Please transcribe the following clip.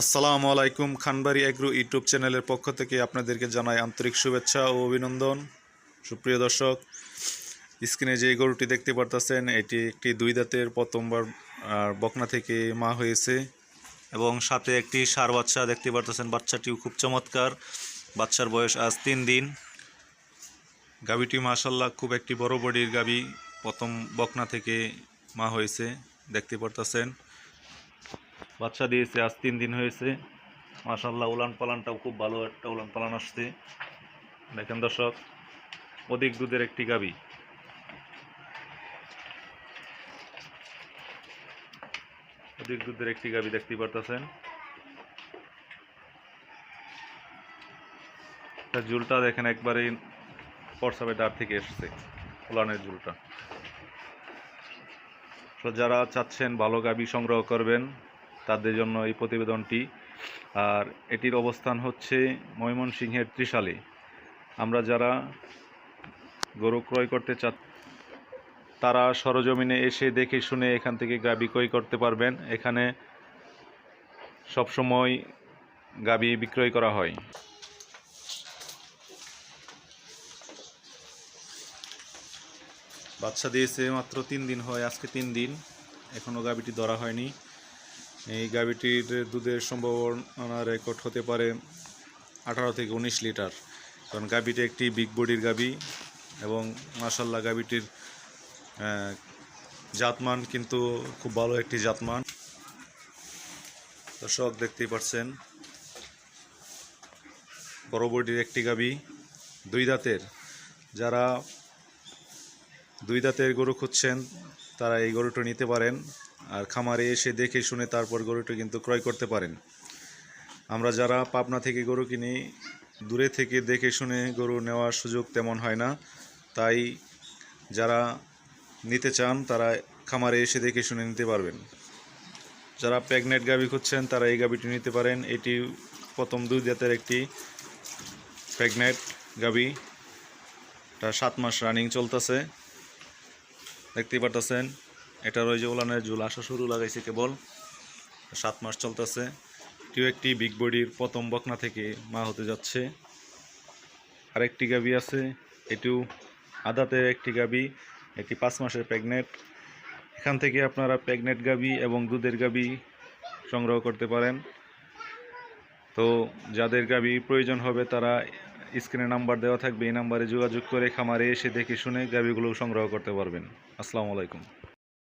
আসসালামু আলাইকুম, Khanbari agro YouTube চ্যানেলের পক্ষ থেকে আপনাদেরকে জানাই আন্তরিক শুভেচ্ছা ও অভিনন্দন। সুপ্রিয় দর্শক, স্ক্রিনে যে গরুটি দেখতে পারতেছেন, এটি একটি দুই দাঁতের, প্রথমবার বকনা থেকে মা হয়েছে এবং সাথে একটি সার বাচ্চা দেখতে পারতেছেন। বাচ্চাটিও খুব চমৎকার, বাচ্চার বয়স আজ তিন দিন। গাবিটি মাশাল্লাহ খুব একটি বড় বডির গাবি প্রথম বকনা থেকে মা হয়েছে, দেখতে পারতেছেন। বাচ্চা দিয়েছে, আজ তিন দিন হয়েছে। মাশাল্লাহ উলান পালানটাও খুব ভালো একটা উলান পালান আসছে। দেখেন দর্শক, অধিক দুধের একটি গাবি। অধিক দুধের একটি গাবি দেখতে পারতেছেন। তার ঝুলটা দেখেন একবারেই পরসাবে ডার থেকে এসছে, উলানের ঝুলটা। তো যারা চাচ্ছেন ভালো গাবি সংগ্রহ করবেন তাদের জন্য এই প্রতিবেদনটি। আর এটির অবস্থান হচ্ছে ময়মনসিংহের ত্রিশালে। আমরা যারা গরু ক্রয় করতে চা তারা সরজমিনে এসে দেখে শুনে এখান থেকে গাবি ক্রয় করতে পারবেন। এখানে সবসময় গাবি বিক্রয় করা হয়। বাচ্চা দিয়েছে মাত্র তিন দিন হয়, আজকে তিন দিন। এখনও গাবিটি ধরা হয়নি। এই গাবিটির দুধের সম্ভাবনা রেকর্ড হতে পারে আঠারো থেকে উনিশ লিটার। কারণ গাবিটি একটি বিগ বডির গাবি এবং মাসাল্লাহ গাবিটির আহ, জাতমান কিন্তু খুব ভালো একটি জাতমান। দর্শক দেখতেই পাচ্ছেন বড় বডির একটি গাবি দুই দাঁতের। যারা দুই দাঁতের গরু খুঁজছেন তারা এই গরুটা নিতে পারেন। আর খামারে এসে দেখে শুনে তারপর গরুটা কিন্তু ক্রয় করতে পারেন। আমরা যারা পাবনা থেকে গরু কিনি, দূরে থেকে দেখে শুনে গরু নেওয়ার সুযোগ তেমন হয় না। তাই যারা নিতে চান, তারা খামারে এসে দেখে শুনে নিতে পারবেন। যারা প্রেগনেন্ট গাবি খুঁজছেন, তারা এই গাবিটি নিতে পারেন। এটি প্রথম দুই দাঁতের একটি প্রেগনেন্ট গাবি সাত মাস রানিং চলতেছে। দেখতেই পারতেছেন। এটার ওই যে ঝুল, আসা শুরু লাগাইছে কেবল। সাত মাস চলতেছে। এটিও একটি বিগ বডির প্রথম বকনা থেকে মা হতে যাচ্ছে। আরেকটি গাবি আছে, এটিও আদাতের একটি গাবি, এটি পাঁচ মাসের প্রেগনেন্ট এখান থেকে আপনারা প্রেগনেন্ট গাবি এবং দুধের গাবি সংগ্রহ করতে পারেন। তো যাদের গাবি প্রয়োজন হবে তারা স্ক্রিনে নাম্বার দেওয়া থাকবে, এই নাম্বারে যোগাযোগ করে খামারে এসে দেখে শুনে গাবিগুলো সংগ্রহ করতে পারবেন। আসসালামু আলাইকুম।